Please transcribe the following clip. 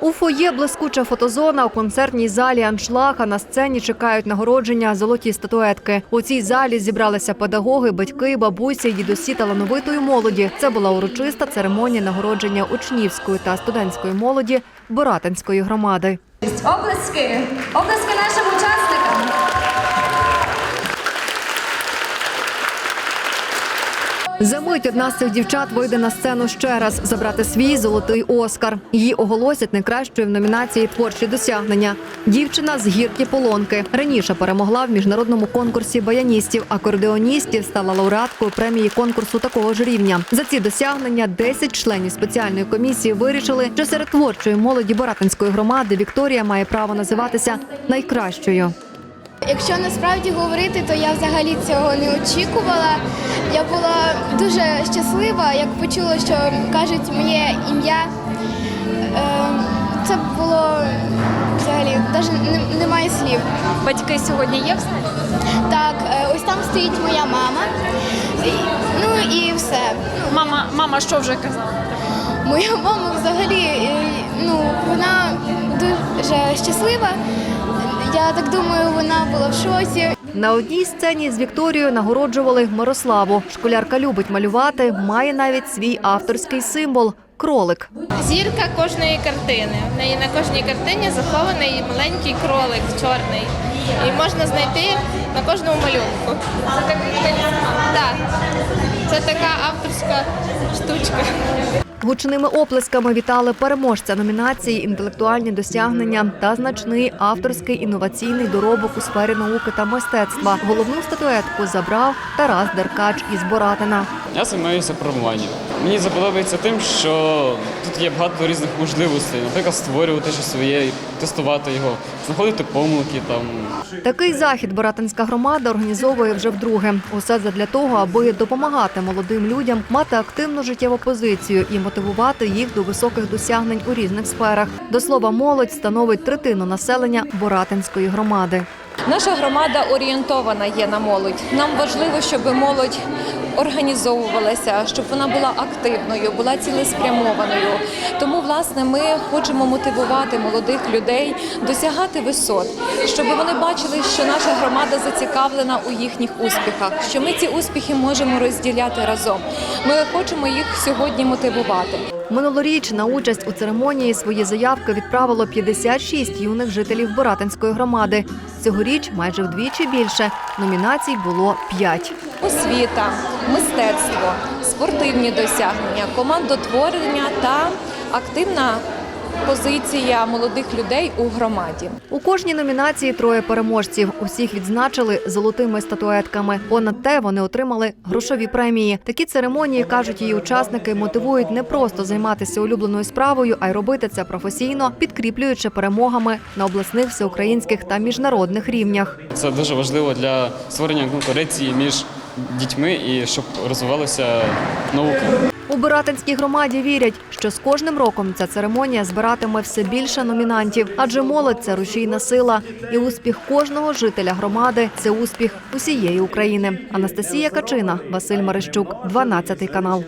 У фоє блискуча фотозона у концертній залі аншлаг, на сцені чекають нагородження золоті статуетки. У цій залі зібралися педагоги, батьки, бабусі, дідусі талановитої молоді. Це була урочиста церемонія нагородження учнівської та студентської молоді Боратинської громади. Облески! Облески нашим За мить одна з цих дівчат вийде на сцену ще раз забрати свій золотий Оскар. Її оголосять найкращою в номінації Творчі досягнення. Дівчина з гірки полонки раніше перемогла в міжнародному конкурсі баяністів, акордеоністів стала лауреаткою премії конкурсу такого ж рівня. За ці досягнення 10 членів спеціальної комісії вирішили, що серед творчої молоді Боратинської громади Вікторія має право називатися найкращою. Якщо насправді говорити, то я взагалі цього не очікувала. Я була дуже щаслива, як почула, що кажуть моє ім'я. Е, Це було взагалі навіть немає слів. Батьки сьогодні є в залі? Так, е, ось там стоїть моя мама. Ну і все. Мама, мама що вже казала? Моя мама взагалі, е, ну, вона дуже щаслива. Я так думаю, вона була в шоці. На одній сцені з Вікторією нагороджували Мирославу. Школярка любить малювати, має навіть свій авторський символ кролик. Зірка кожної картини. В неї на кожній картині захований маленький кролик чорний. І можна знайти на кожному малюнку. Це так. Це така авторська штучка. Гучними оплесками вітали переможця номінації інтелектуальні досягнення та значний авторський інноваційний доробок у сфері науки та мистецтва. Головну статуетку забрав Тарас Деркач із Боратина. Я займаюся програмуванням. Мені це подобається тим, що тут є багато різних можливостей, наприклад, створювати щось своє, тестувати його, знаходити помилки там. Такий захід Боратинська громада організовує вже вдруге. Усе задля того, аби допомагати молодим людям мати активну життєву позицію і мотивувати їх до високих досягнень у різних сферах. До слова, молодь становить третину населення Боратинської громади. Наша громада орієнтована є на молодь. Нам важливо, щоб молодь організовувалася, щоб вона була активною, була цілеспрямованою. Тому, власне, ми хочемо мотивувати молодих людей досягати висот, щоб вони бачили, що наша громада зацікавлена у їхніх успіхах, що ми ці успіхи можемо розділяти разом. Ми хочемо їх сьогодні мотивувати. Минулоріч на участь у церемонії свої заявки відправило 56 юних жителів Боратинської громади. Цьогоріч майже вдвічі більше. Номінацій було 5. освіта, мистецтво, спортивні досягнення, командотворення та активна позиція молодих людей у громаді. У кожній номінації троє переможців. Усіх відзначили золотими статуетками. Понад те вони отримали грошові премії. Такі церемонії кажуть її учасники, мотивують не просто займатися улюбленою справою, а й робити це професійно, підкріплюючи перемогами на обласних, всеукраїнських та міжнародних рівнях. Це дуже важливо для створення конкуренції між дітьми і щоб розвивалася наука. У Биратинській громаді вірять, що з кожним роком ця церемонія збиратиме все більше номінантів, адже молодь це рушійна сила, і успіх кожного жителя громади це успіх усієї України. Анастасія Качина, Василь Марищук, 12 канал.